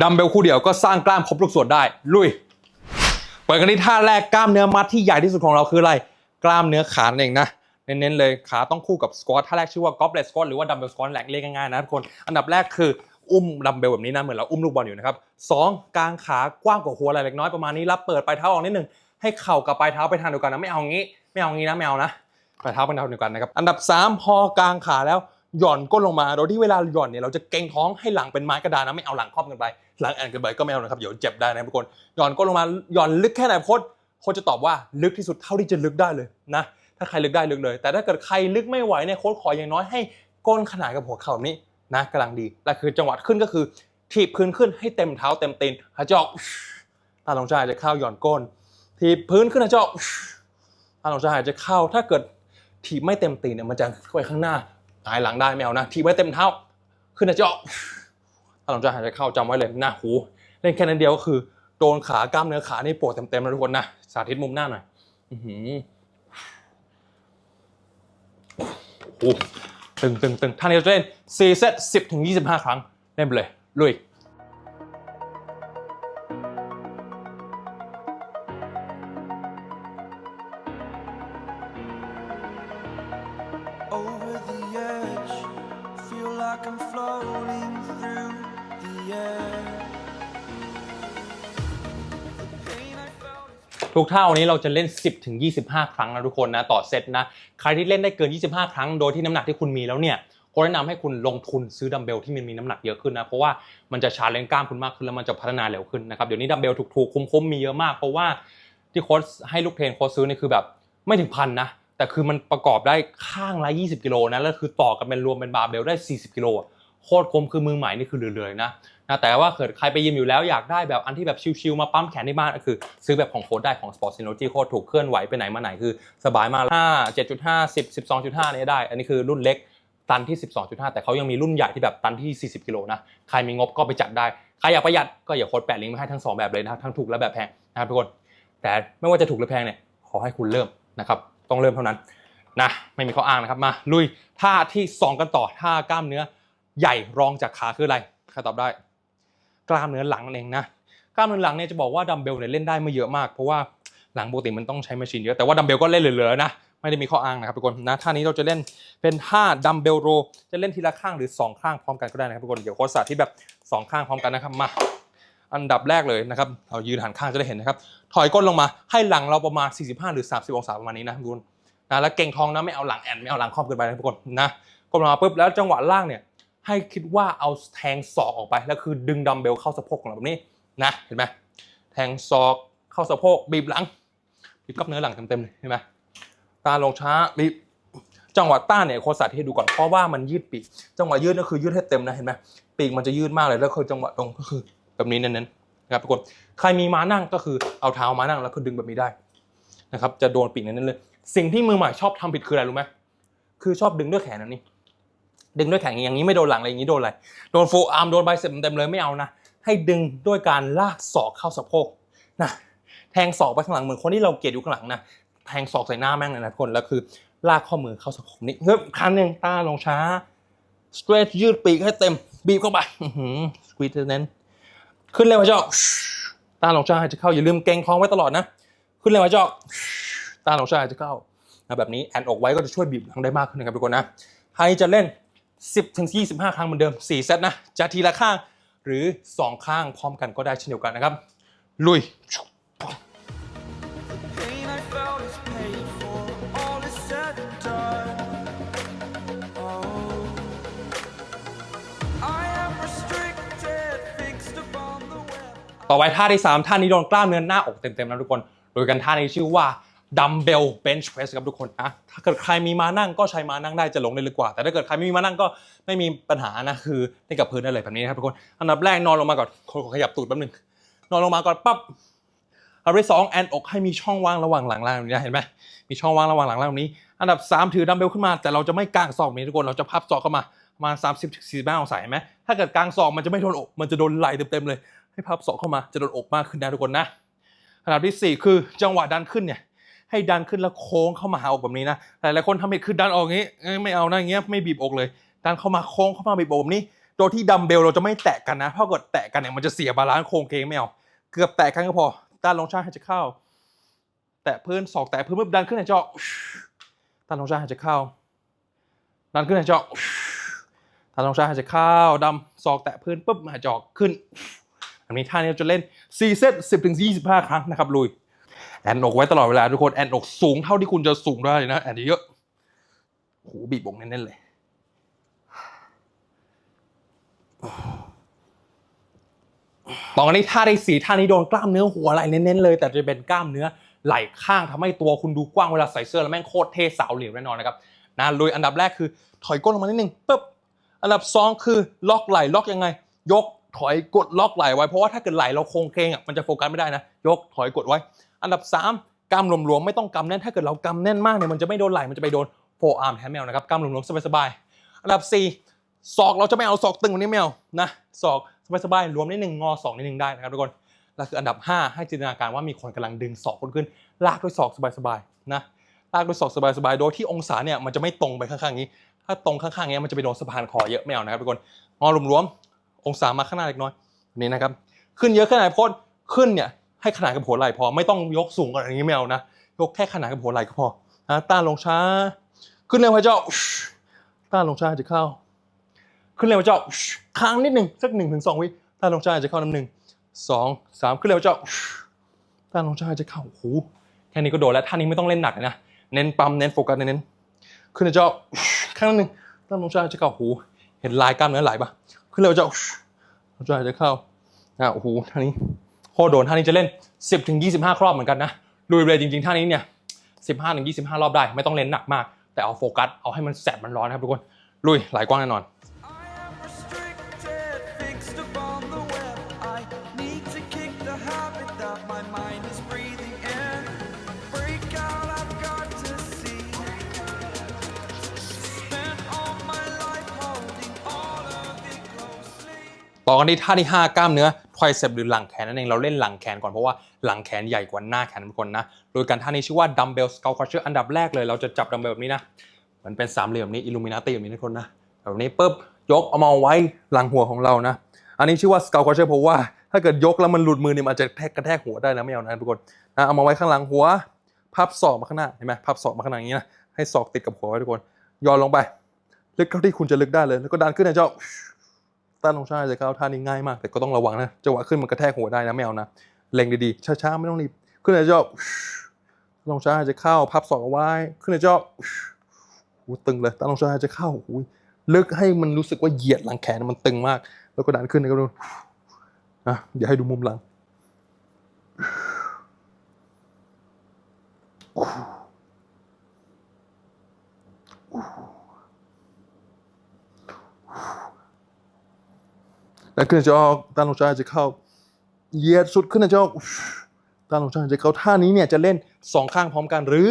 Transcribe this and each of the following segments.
ดัมเบลคู่เดียวก็สร้างกล้ามครบทุกส่วนได้ ลุย เปิดกันที่ท่าแรกกล้ามเนื้อมัดที่ใหญ่ที่สุดของเราคืออะไร กล้ามเนื้อขานั่นเองนะ เน้นๆเลยขาต้องคู่กับสควอตท่าแรกชื่อว่า goblet squat หรือว่าดัมเบลสควอตแหลกเรียกง่ายๆนะทุกคน อันดับแรกคืออุ้มดัมเบลแบบนี้นะเหมือนเราอุ้มลูกบอลอยู่นะครับสองกางขากว้างกว่าหัวอะไรเล็กน้อยประมาณนี้รับเปิดปลายเท้าออกนิดหนึงให้เข่ากับปลายเท้าไปทางเดียวกันนะไม่เอางี้ไม่เอางี้นะไม่เอานะปลายเท้าเป็นทางเดียวกันนะครับอันดับสามพอกลางขาแล้ว หย่อนก้นลงมาโดยที่เวลาหย่อนเนี่ยเราจะเกรงท้องให้หลังเป็นไม้กระดานนะไม่เอาหลังครอบกันไป หลังแอนกันไปก็ไม่เอานะครับเดี๋ยวเจ็บได้นะทุกคนหย่อนก้นลงมาหย่อนลึกแค่ไหนโค้ชโค้ชจะตอบว่าลึกที่สุดเท่าที่จะลึกได้เลยนะถ้าใครลึกได้ลึกเลย แต่ถ้าเกิดใครลึกไม่ไหวเนี่ยโค้ชขออย่างน้อยให้ก้นขนาดกับหัวเข่านี้นะกำลังดีและคือจังหวะขึ้นก็คือถีบพื้นขึ้นให้เต็มเท้าเต็มตีนหายใจออกตาลงใจหายใจเข้าหย่อนก้นถีบพื้นขึ้นหายใจออกตาลงใจหายใจเข้าถ้าเกิดถีบไม่เต็มตีนเนี่ยมันจะไปข้างหน้า หายหลังได้ไม่เอานะ ทีไว้เต็มเท้า ขึ้นหายใจออกตาลงจะหายใจเข้าจำไว้เลยหน้าหู เล่นแค่นั้นเดียวก็คือ โดนขากล้ามเนื้อขานี่ปวดเต็มๆนะทุกคนนะ สาธิตมุมหน้าหน่อยอื้อหือโอ้ตึงตึงตึงท่านี้จะเล่น4เซต10ถึง25 ครั้ง เล่นไปเลยลุย ทุกเท่าวันนี้เราจะเล่น 10ถึง25 ครั้งนะทุกคนนะต่อเซตนะใครที่เล่นได้เกิน 25 ครั้งโดยที่น้ำหนักที่คุณมีแล้วเนี่ยก็แนะนำให้คุณลงทุนซื้อดัมเบลที่มันมีน้ำหนักเยอะขึ้นนะเพราะว่ามันจะชาร์จแรงกล้ามคุณมากขึ้นแล้วมันจะพัฒนาเร็วขึ้นนะครับเดี๋ยวนี้ดัมเบลถูกๆคุ้มๆมีเยอะมากเพราะว่าที่โค้ชให้ลูกเทรนโค้ชซื้อนี่คือแบบไม่ถึงพันนะแต่คือมันประกอบได้ข้างละ 20 กิโลนะแล้วคือต่อกันเป็นรวมเป็นบาร์เบลได้ 40 กิโลโคตรคุ้มคือมือใหม่นี่คือเหลือๆเลยนะ นะแต่ว่าเกิดใครไปยิมอยู่แล้วอยากได้แบบอันที่แบบชิลๆมาปั๊มแขนที่บ้านก็คือ ซื้อแบบของโค้ดได้ของ Sport Synology โคตรถูกเคลื่อนไหวไปไหนมาไหนคือสบายมาก5 7.5 10 12.5เนี่ยได้ อันนี้คือรุ่นเล็กตันที่ 12.5 แต่เขายังมีรุ่นใหญ่ที่แบบตันที่ 40 กิโลนะ ใครมีงบก็ไปจัดได้ ใครอยากประหยัดก็อย่าโค้ดแปะลิงก์มาให้ทั้งสองแบบเลยนะทั้งถูกและแบบแพงนะครับทุกคน แต่ไม่ว่าจะถูกหรือแพงเนี่ยขอให้คุณเริ่มนะครับต้องเริ่มเท่านั้นนะไม่มีข้ออ้างนะครับมาลุยท่าที่สองกันต่อท่ากล้ามเนื้อใหญ่รองจากขาคืออะไรใครตอบได้ กล้ามเนื้อหลังนั่นเองนะกล้ามเนื้อหลังเนี่ยจะบอกว่าดัมเบลเนี่ยเล่นได้ไม่เยอะมากเพราะว่าหลังปกติมันต้องใช้แมชชีนเยอะแต่ว่าดัมเบลก็เล่นเหลือๆนะไม่ได้มีข้ออ้างนะครับทุกคนนะท่านี้เราจะเล่นเป็นท่าดัมเบลโรจะเล่นทีละข้างหรือสองข้างพร้อมกันก็ได้นะครับทุกคนเดี๋ยวโค้ชสาธิตแบบสองข้างพร้อมกันนะครับมาอันดับแรกเลยนะครับเรายืนหันข้างจะได้เห็นนะครับถอยก้นลงมาให้หลังเราประมาณ 45 หรือ 30 องศาประมาณนี้นะทุกคนนะแล้วเก่งท้องนะไม่เอาหลังแอนไม่เอาหลังครอบเกินไปนะทุกคนนะก้มลงมาปุ๊บแล้วจังหวะล่างเนี่ย ให้คิดว่าเอาแทงศอกออกไป แล้วคือดึงดัมเบลเข้าสะโพกของเราแบบนี้นะเห็นไหมแทงศอกเข้าสะโพกบีบหลังบีบกล้ามเนื้อหลังเต็มๆเลยเห็นไหมตาลงช้าบีบจังหวะต้านเนี่ยโคสาธิตให้ดูก่อนเพราะว่ามันยืดปีกจังหวะยืดก็คือยืดให้เต็มนะเห็นไหมปีกมันจะยืดมากเลยแล้วคือจังหวะตรงก็คือแบบนี้เน้นๆนะครับทุกคนใครมีม้านั่งก็คือเอาเท้าม้านั่งแล้วก็ดึงแบบนี้ได้นะครับจะโดนปีกนั้นเลย สิ่งที่มือใหม่ชอบทำผิดคืออะไรรู้ไหมคือชอบดึงด้วยแขนแบบนี้ ดึงด้วยแขนอย่างนี้ไม่โดนหลังอะไรอย่างนี้โดนอะไรโดนโฟอาร์มโดนไบเซ็ปเต็มเลยไม่เอานะให้ดึงด้วยการลากศอกเข้าสะโพกนะแทงศอกไปข้างหลังเหมือนคนที่เราเกลียดอยู่ข้างหลังนะแทงศอกใส่หน้าแม่งเลยนะทุกคนแล้วคือลากข้อมือเข้าสะโพกนี่เฮ้ยคันหนึ่งตาลงช้า straight ยืดปีกให้เต็มบีบเข้าไปสควีทเน้นขึ้นเลยมาจอกตาหลงชาหายใจเข้าอย่าลืมเกรงท้องไว้ตลอดนะ ขึ้นเลยมาจอกตาหลงชาหายใจเข้านะแบบนี้แอนอกไว้ก็จะช่วยบีบหลังได้มากขึ้นนะครับทุกคนนะใครจะเล่น 10ถึง25 ครั้งเหมือนเดิม 4 เซตนะ จะทีละข้างหรือ 2 ข้างพร้อมกันก็ได้เช่นเดียวกันนะครับ ลุย ต่อไปท่าที่ 3 ท่านี้โดนกล้ามเนื้อหน้าอกเต็มๆนะทุกคน โดยกันท่านี้ชื่อว่า ดัมเบลเบนช์เพรสครับทุกคนนะถ้าเกิดใครมีมานั่งก็ใช้มานั่งได้จะลงได้ลึกกว่า แต่ถ้าเกิดใครไม่มีมานั่งก็ไม่มีปัญหานะคือเล่นกับพื้นได้เลยแบบนี้นะครับทุกคนอันดับแรกนอนลงมาก่อนขอขยับตูดแป๊บนึงนอนลงมาก่อนปั๊บอันดับที่สองแอนอกให้มีช่องว่างระหว่างหลังล่างแบบนี้เห็นไหมมีช่องว่างระหว่างหลังล่างแบบนี้ อันดับสามถือดัมเบลขึ้นมา แต่เราจะไม่กางศอกนี้ทุกคนเราจะพับศอกเข้ามาประมาณ30ถึง45องศาเห็นไหมถ้าเกิดกางศอกมันจะไม่โดนอกมันจะโดนไหล่เต็มๆเลย ให้พับศอกเข้ามาจะโดนอกมากขึ้นนะทุกคนนะอันดับที่สี่คือจังหวะดันขึ้นเนี่ย ให้ดันขึ้นแล้วโค้งเข้ามาหาอกแบบนี้นะหลายๆคนทำผิดคือดันออกงี้ไม่เอานะอย่างเงี้ยไม่บีบอกเลย ดันเข้ามาโค้งเข้ามาบีบอกแบบนี้โดยที่ดัมเบลเราจะไม่แตะกันนะเพราะกดแตะกันเนี่ยมันจะเสียบาลานซ์โครงเคงไม่เอาเกือบแตะกันก็พอต้านลงช่างให้จะเข้า แตะพื้นศอกแตะพื้นปุ๊บดันขึ้นหายใจออกต้านลงช่างให้จะเข้าดันขึ้นหายใจออกต้านลงช่าให้จะเข้าดำศอกแตะพื้นปุ๊บหายใจออกขึ้นอันนี้ท่านี้เราจะเล่น4เซต10ถึง25 ครั้งนะครับลุย แอนอกไว้ตลอดเวลาทุกคนแอนอกสูงเท่าที่คุณจะสูงได้นะแอนเยอะโอ้โหบีบอกแน่นๆเลยตอนนี้ท่าที่สี่ท่านี้โดนกล้ามเนื้อหัวไหล่เน้นๆเลย แต่จะเป็นกล้ามเนื้อไหล่ข้างทำให้ตัวคุณดูกว้างเวลาใส่เสื้อแล้วแม่งโคตรเท่สาวเหลียวแน่นอนนะครับนะลุยอันดับแรกคือถอยก้นลงมานิดนึงปุ๊บอันดับสองคือล็อกไหล่ล็อกยังไง ยกถอยกดล็อกไหล่ไว้เพราะว่าถ้าเกิดไหล่เราโค้งเคงอะมันจะโฟกัสไม่ได้นะ ยกถอยกดไว้ อันดับสามกล้ามหลวมๆไม่ต้องกำแน่นถ้าเกิดเรากำแน่นมากเนี่ยมันจะไม่โดนไหล่มันจะไปโดนโฟอาร์มแทนแมวนะครับกล้ามหลวมๆสบายๆอันดับสี่ศอกเราจะไม่เอาศอกตึงกว่านี้แมวนะศอกสบายๆรวมนิดนึงงอศอกนิดนึงได้นะครับทุกคนแล้วคืออันดับ 5 ให้จินตนาการว่ามีคนกำลังดึงศอกคุณขึ้น ลากด้วยศอกสบายๆนะลากด้วยศอกสบายๆโดยที่องศาเนี่ยมันจะไม่ตรงไปข้างๆนี้ ถ้าตรงข้างๆเนี้ยมันจะไปโดนสะพานคอเยอะไม่เอานะครับทุกคนงอรวมๆองศามาข้างหน้าเล็กน้อยนี่นะครับขึ้นเยอะขนาดโพดขึ้นเนี่ย ให้ขนาดกับหัวไหล่พอไม่ต้องยกสูงกว่างนี้ไม่เอานะ ยกแค่ขนาดกับหัวไหล่ก็พอนะต้านลงช้า ขึ้นเร็วพระเจ้า ต้านลงช้าจะเข้า ขึ้นเร็วพระเจ้าค้างนิดหนึ่งสักหนึ่งถึงสองวิต้านลงช้าจะเข้าน้ำหนึ่งสองสามขึ้นเร็วเจ้า ต้านลงช้าจะเข้าโอ้โหแค่นี้ก็โดนแล้วท่านี้ไม่ต้องเล่นหนักนะเน้นปั๊มเน้นโฟกัสเน้นขึ้นเร็วเจ้าข้างหนึ่งต้านลงช้าจะเข้าโอ้โหเห็นลายกล้ามเนื้อไหลปะขึ้นเร็วเจ้าลงชาจะเข้าอะโอ้โหท่านี้ โคโดนท่านี้จะเล่น 10ถึง25รอบเหมือนกันนะลุยเลยจริงๆท่านี้เนี่ย15ถึง25 รอบได้ ไม่ต้องเล่นหนักมาก แต่เอาโฟกัส เอาให้มันแสบมันร้อนนะครับทุกคน ลุยไหลกว้างแน่นอนต่อกันที่ท่าที่ 5 กล้ามเนื้อ ไทรเซปหรือหลังแขนนั่นเองเราเล่นหลังแขนก่อนเพราะว่าหลังแขนใหญ่กว่าหน้าแขนทุกคนนะ โดยการท่านี้ชื่อว่าดัมเบลสเกลคอร์เชอร์อันดับแรกเลยเราจะจับดัมเบลแบบนี้นะมันเป็นสามเหลี่ยมนี้อิลูมินาตีแบบนี้ทุกคนนะแบบนี้ปุ๊บยกเอามาไว้หลังหัวของเรานะ อันนี้ชื่อว่าสเกลคอร์เชอร์เพราะว่าถ้าเกิดยกแล้วมันหลุดมือเนี่ยมันอาจจะแทกกระแทกหัวได้นะไม่เอานะทุกคนนะเอามาไว้ข้างหลังหัวพับศอกมาข้างหน้าเห็นไหมพับศอกมาข้างหน้าอย่างนี้นะให้ศอกติดกับหัวไว้ทุกคนย่อนลงไป ลึกเท่าที่คุณจะลึกได้เลยแล้วก็ดันขึ้นนะเจ้า ต้านลงชายจะเข้าวท่านี้ง่ายมาก แต่ก็ต้องระวังนะจังหวะขึ้นมันกระแทกหัวได้นะไม่เอานะเล็งดีๆช้าๆไม่ต้องรีบขึ้นเลยเจ้าลงชายจะเข้าพับศอกเอาไว้ ขึ้นเลยเจ้าหูตึงเลยต้านลงชายจะเข้าหูลึกให้มันรู้สึกว่าเหยียดหลังแขนมันตึงมาก แล้วก็ดันขึ้นนะครับดูนะเดี๋ยวให้ดูมุมหลัง แล้วขึ้นจะออกต้านลงชาจะเข้าเหยียดสุดขึ้นจะออกต้านลงชาจะเข้าท่านี้เนี่ยจะเล่นสองข้างพร้อมกันหรือ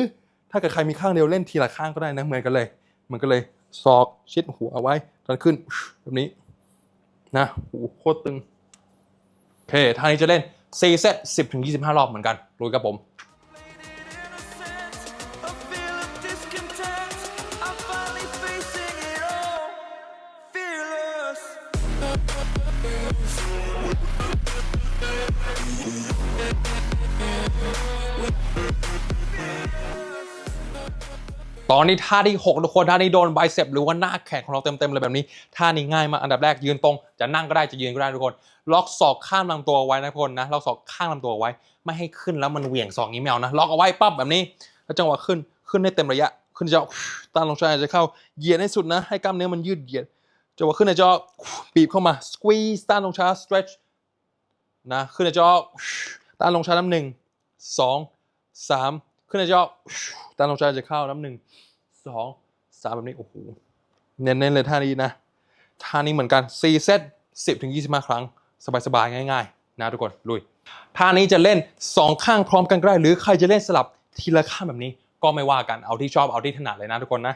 ถ้าเกิดใครมีข้างเดียวเล่นทีละข้างก็ได้นะเหมือนกันเลยเหมือนกันเลยศอกชิดหัวเอาไว้ดันขึ้นแบบนี้นะโอ้โหโคตรตึงโอเคท่านี้จะเล่น4เซต10ถึง25 รอบเหมือนกันลุยกับผม ตอนนี้ท่าที่6ทุกคนท่านี้โดนไบเซปหรือว่าหน้าแขนของเราเต็มๆเลยแบบนี้ท่านี้ง่ายมากอันดับแรกยืนตรง จะนั่งก็ได้จะยืนก็ได้ทุกคน ล็อกศอกข้ามลำตัวไว้นะทุกคนนะล็อกศอกข้างลำตัวไว้ ไม่ให้ขึ้นแล้วมันเหวี่ยงศอกนี้ไม่เอานะล็อกเอาไว้ปั๊บแบบนี้แล้วจังหวะขึ้นขึ้นได้เต็มระยะ ขึ้นจะต้านลงชายจะเข้าเหยียดให้สุดนะ ให้กล้ามเนื้อมันยืดเหยียดจังหวะขึ้นในจอบีบเข้ามา squeeze ต้านลงช้า stretch นะขึ้นในจอต้านลงช้าน้ำหนึ่งสอง สามขึ้นในจอต้านลงช้าจะเข้าน้ำหนึ่งสองสามแบบนี้ โอ้โห เน้นๆเลยท่านี้นะ ท่านี้เหมือนกัน4เซต10ถึง25ครั้ง สบายๆ ง่ายๆ นะทุกคน ลุย ท่านี้จะเล่น2ข้างพร้อมกันก็ได้ หรือใครจะเล่นสลับทีละข้างแบบนี้ ก็ไม่ว่ากัน เอาที่ชอบ เอาที่ถนัดเลยนะทุกคนนะ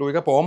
ลุยครับผม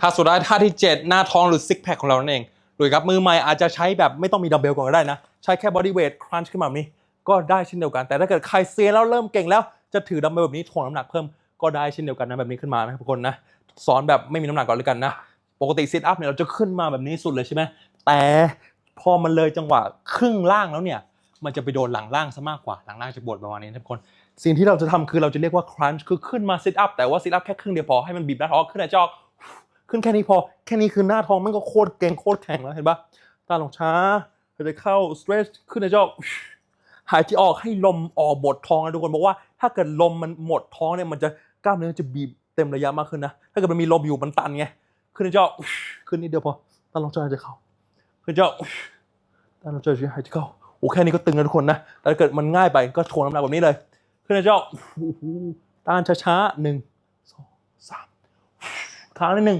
ท่าสุดท้ายท่าที่ 7 หน้าท้องหรือซิกแพคของเรานั่นเองโดยครับมือใหม่อาจจะใช้แบบไม่ต้องมีดัมเบลก่อนก็ได้นะ ใช้แค่บอดี้เวทครันช์ขึ้นมาแบบนี้ ก็ได้เช่นเดียวกัน แต่ถ้าเกิดใครเซียนแล้วเริ่มเก่งแล้วจะถือดัมเบลแบบนี้ถ่วงน้ำหนักเพิ่มก็ได้เช่นเดียวกันนะแบบนี้ขึ้นมานะครับทุกคนนะสอนแบบไม่มีน้ำหนักก่อนเลยกันนะปกติซิทอัพเนี่ยเราจะขึ้นมาแบบนี้สุดเลยใช่ไหมแต่พอมันเลยจังหวะครึ่งล่างแล้วเนี่ยมันจะไปโดนหลังล่างซะมากกว่าหลังล่างจะปวดประมาณนี้นะทุกคนสิ่งที่เราจะทำคือเราจะเรียกว่า crunch คือขึ้นมา sit up แต่ว่า sit up แค่ครึ่งเดียวพอให้มันบีบหน้าท้องขึ้นหน้าจอ ขึ้นแค่นี้พอแค่นี้คือหน้าท้องมันก็โคตรเก่งโคตรแข็งแล้วเห็นปะตาลงช้าหายใจเข้า stretch ขึ้นหน้าจอหายใจออกให้ลมออกบดท้องนะทุกคนบอกว่าถ้าเกิดลมมันหมดท้องเนี่ยมันจะกล้ามเนื้อจะบีบเต็มระยะมากขึ้นนะถ้าเกิดมันมีลมอยู่มันตันไงขึ้นหน้าจอขึ้นนิดเดียวพอตาลงช้าหายใจเข้าขึ้นหน้าจอตาลงช้าหายใจเข้าโอ้แค่นี้ก็ตึงแล้วทุกคนนะแต่ถ้าเกิดมันง่ายไปก็ทวงน้ำหนักแบบนี้เลย ขึ้นหน้าจอโอ้โหต้านช้าๆหนึ่งสองสามค้างนิดหนึ่ง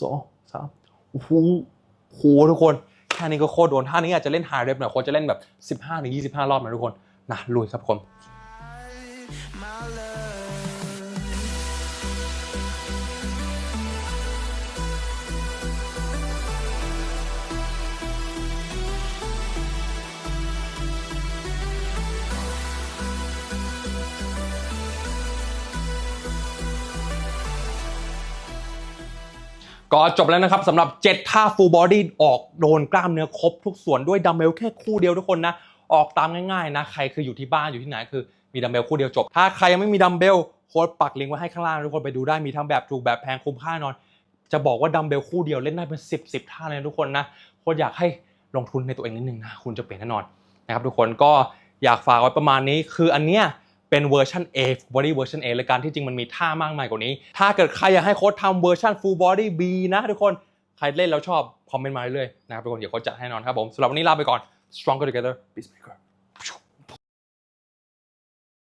สองสามโอ้โหโหทุกคน แค่นี้ก็โคตรโดนท่านี้อาจจะเล่นไฮเรปหน่อยโคตรจะเล่นแบบ 15ถึง25 รอบนะทุกคนนะลุยครับผม ก็จบแล้วนะครับสำหรับ 7 ท่า full body ออกโดนกล้ามเนื้อครบทุกส่วนด้วยดัมเบลแค่คู่เดียวทุกคนนะ ออกตามง่ายๆนะ ใครคืออยู่ที่บ้านอยู่ที่ไหนคือมีดัมเบลคู่เดียวจบ ถ้าใครยังไม่มีดัมเบลโค้ดปักลิงก์ไว้ให้ข้างล่างทุกคนไปดูได้มีทั้งแบบถูกแบบแพงคุ้มค่านอน จะบอกว่าดัมเบลคู่เดียวเล่นได้เป็น 10 10 ท่าเลยทุกคนนะโค้ดอยากให้ลงทุนในตัวเองนิดนึงนะคุณจะเปลี่ยนแน่นอนนะครับทุกคนก็อยากฝากไว้ประมาณนี้คืออันเนี้ย เป็นเวอร์ชัน A full body เวอร์ชัน A เลยการที่จริงมันมีท่ามากมายกว่านี้ ถ้าเกิดใครอยากให้โค้ดทำเวอร์ชัน full body B นะทุกคน ใครเล่นแล้วชอบ คอมเมนต์มาเรื่อยๆนะครับทุกคนเดี๋ยวโค้ดจัดให้แน่นอนครับผมสำหรับวันนี้ลาไปก่อน stronger together peacemaker